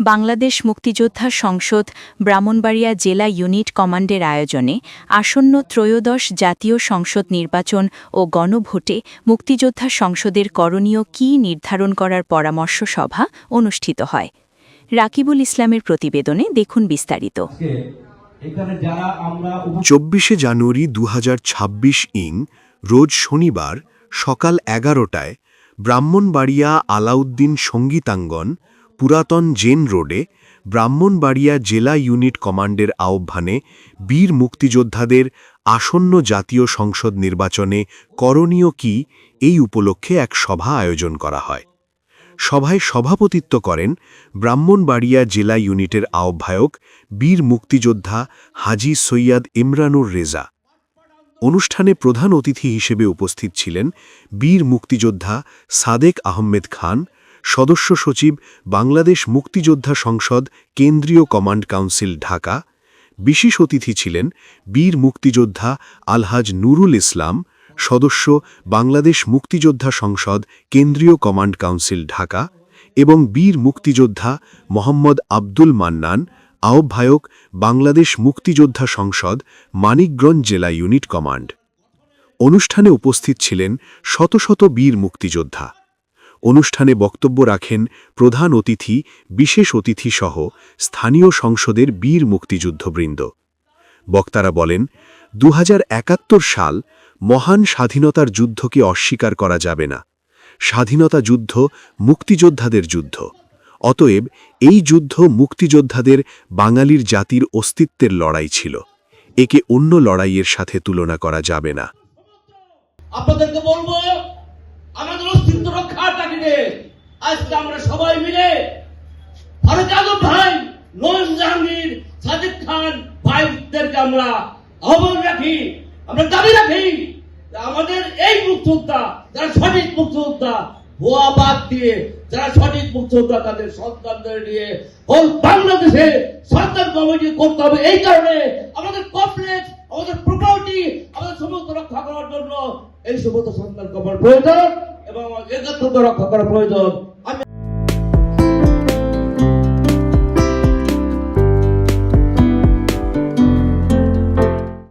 বাংলাদেশ মুক্তিযোদ্ধা সংসদ ব্রাহ্মণবাড়িয়া জেলা ইউনিট কমান্ডের আয়োজনে আসন্ন ত্রয়োদশ জাতীয় সংসদ নির্বাচন ও গণভোটে মুক্তিযোদ্ধা সংসদের করণীয় কী নির্ধারণ করার পরামর্শ সভা অনুষ্ঠিত হয়। রাকিবুল ইসলামের প্রতিবেদনে দেখুন বিস্তারিত। আজকে এখানে যারা আমরা উপ- চব্বিশে জানুয়ারি দু হাজার ছাব্বিশ ইং রোজ শনিবার সকাল এগারোটায় ব্রাহ্মণবাড়িয়া আলাউদ্দিন সঙ্গীতাঙ্গন পুরাতন জেন রোডে ব্রাহ্মণবাড়িয়া জেলা ইউনিট কমান্ডের আহ্বানে বীর মুক্তিযোদ্ধাদের আসন্ন জাতীয় সংসদ নির্বাচনে করণীয় কি এই উপলক্ষে এক সভা আয়োজন করা হয়। সভায় সভাপতিত্ব করেন ব্রাহ্মণবাড়িয়া জেলা ইউনিটের আহ্বায়ক বীর মুক্তিযোদ্ধা হাজি সৈয়দ ইমরানুর রেজা। অনুষ্ঠানে প্রধান অতিথি হিসেবে উপস্থিত ছিলেন বীর মুক্তিযোদ্ধা সাদেক আহমেদ খান সদস্য সচিব বাংলাদেশ মুক্তিযোদ্ধা সংসদ কেন্দ্রীয় কমান্ড কাউন্সিল ঢাকা। বিশেষ অতিথি ছিলেন বীর মুক্তিযোদ্ধা আলহাজ নুরুল ইসলাম, সদস্য বাংলাদেশ মুক্তিযোদ্ধা সংসদ কেন্দ্রীয় কমান্ড কাউন্সিল ঢাকা এবং বীর মুক্তিযোদ্ধা মোহাম্মদ আব্দুল মান্নান, আহ্বায়ক বাংলাদেশ মুক্তিযোদ্ধা সংসদ মানিকগঞ্জ জেলা ইউনিট কমান্ড। অনুষ্ঠানে উপস্থিত ছিলেন শত শত বীর মুক্তিযোদ্ধা। অনুষ্ঠানে বক্তব্য রাখেন প্রধান অতিথি, বিশেষ অতিথি সহ স্থানীয় সংসদের বীর মুক্তিযুদ্ধবৃন্দ। বক্তারা বলেন দু হাজার একাত্তর সাল মহান স্বাধীনতার যুদ্ধকে অস্বীকার করা যাবে না। স্বাধীনতা যুদ্ধ মুক্তিযোদ্ধাদের যুদ্ধ। অতএব এই যুদ্ধ মুক্তিযোদ্ধাদের বাঙালির জাতির অস্তিত্বের লড়াই ছিল। একে অন্য লড়াইয়ের সাথে তুলনা করা যাবে না। আপনাদেরকে বলব আমাদের অস্তিত্ব রক্ষার তাগিদে আজকে আমরা সবাই মিলে ফারুক আলম ভাই নয়ন জাহাঙ্গীর, সাজিদ খান ভাইদেরকে আমরা আহ্বান রাখি, আমরা দাবি রাখি আমাদের এই মুক্তিযোদ্ধা, যারা সঠিক মুক্তিযোদ্ধা, ভুয়া বাদ দিয়ে যারা সঠিক মুক্তিযোদ্ধা তাদের সন্তানদের নিয়ে হোল বাংলাদেশে সন্তান কমিটি করতে হবে। এই কারণে আমাদের কমপ্লেক্স, আমাদের প্রপার্টি আমাদের সমস্ত রক্ষা করার জন্য এই সমস্ত সন্তান কমার প্রয়োজন এবং একাত্মতা রক্ষা করা প্রয়োজন।